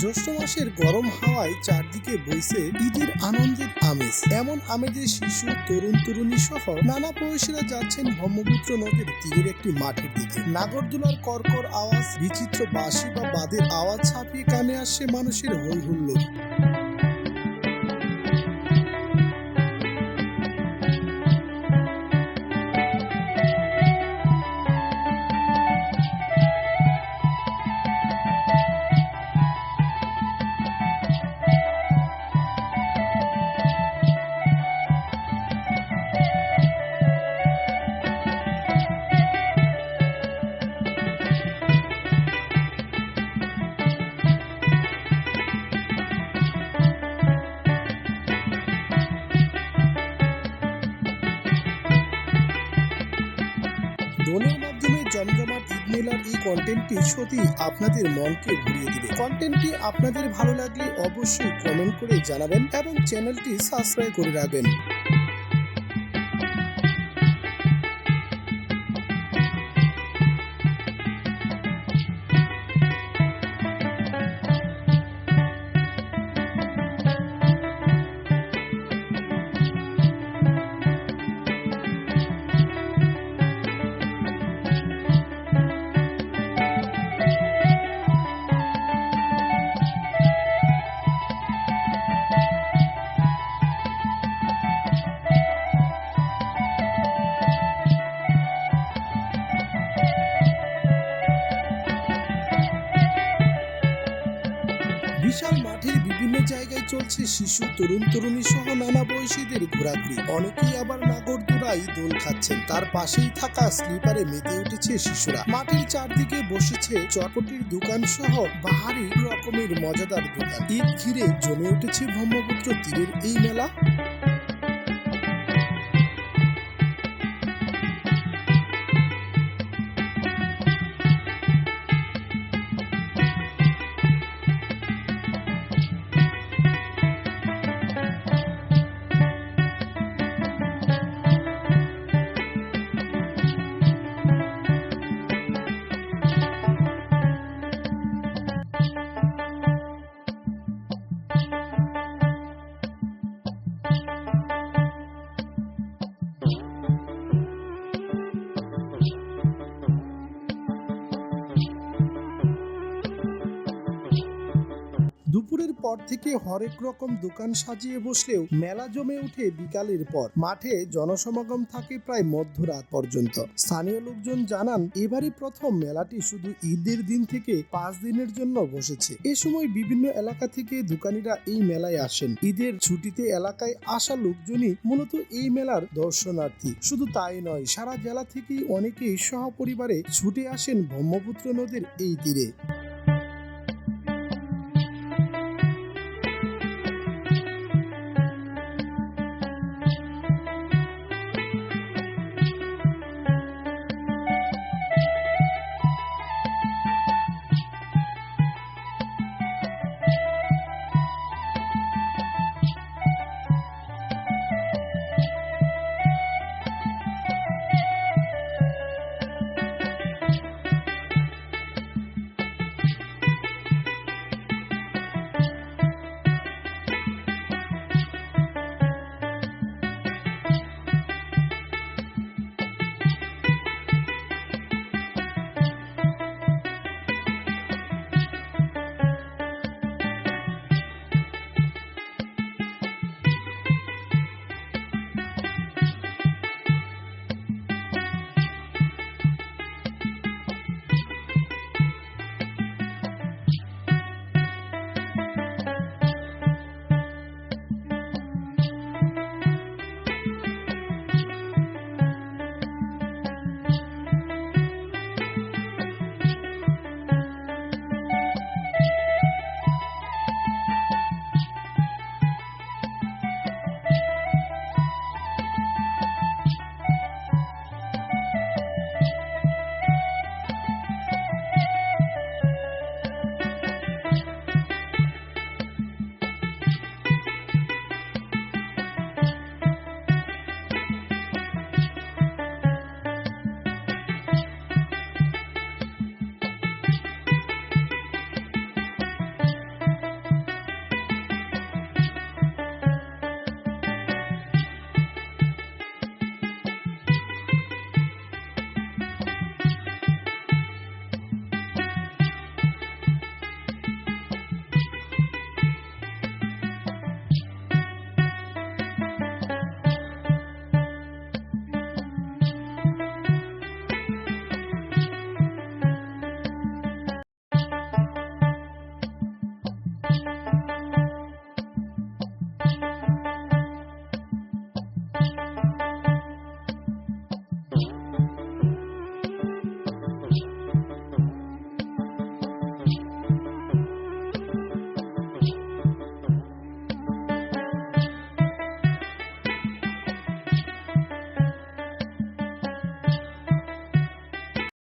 জ্যৈষ্ঠ মাসের গরম হাওয়ায় চারদিকে বইছে ঈদের আনন্দের আমেজ। এমন আমেজে শিশু, তরুণ, তরুণী সহ নানা বয়সীরা যাচ্ছেন ব্রহ্মপুত্র নদীর তীরের একটি মাঠের দিকে। নাগরদোলার কর্কর আওয়াজ, বিচিত্র বাঁশি বা বাদের আওয়াজ ছাপিয়ে কানে আসছে মানুষের হৈ হুল্লোড় ড্রোনের মাধ্যমে জমজমাট ঈদ মেলার এই কন্টেন্টটি সত্যি আপনাদের মনকে ঘুরিয়ে দিবে। কন্টেন্টটি আপনাদের ভালো লাগলে অবশ্যই কমেন্ট করে জানাবেন এবং চ্যানেলটি সাবস্ক্রাইব করে রাখবেন। চলছে শিশু, তরুণ, তরুণী সহ নানা বয়সীদের ঘোরাঘুরি। অনেকেই আবার নাগরদোলায় দোল খাচ্ছেন। তার পাশেই থাকা স্লিপারে মেতে উঠেছে শিশুরা। মাঠের চারদিকে বসেছে চটপটির দোকান সহ বাহারি রকমের মজাদার দোকান। ঈদ ঘিরে জমে উঠেছে ব্রহ্মপুত্র তীরের এই মেলা। দুপুরের পর থেকে হরেক রকম দোকান সাজিয়ে বসলেও মেলা জমে উঠে বিকালের পর। মাঠে জনসমাগম থাকে প্রায় মধ্যরাত পর্যন্ত। স্থানীয় লোকজন জানান, এবারই প্রথম মেলাটি শুধু ঈদের দিন থেকে পাঁচ দিনের জন্য বসেছে। এ সময় বিভিন্ন এলাকা থেকে দোকানিরা এই মেলায় আসেন। ঈদের ছুটিতে এলাকায় আসা লোকজনই মূলত এই মেলার দর্শনার্থী। শুধু তাই নয়, সারা জেলা থেকেই অনেকেই সহপরিবারে ছুটে আসেন ব্রহ্মপুত্র নদীর এই তীরে।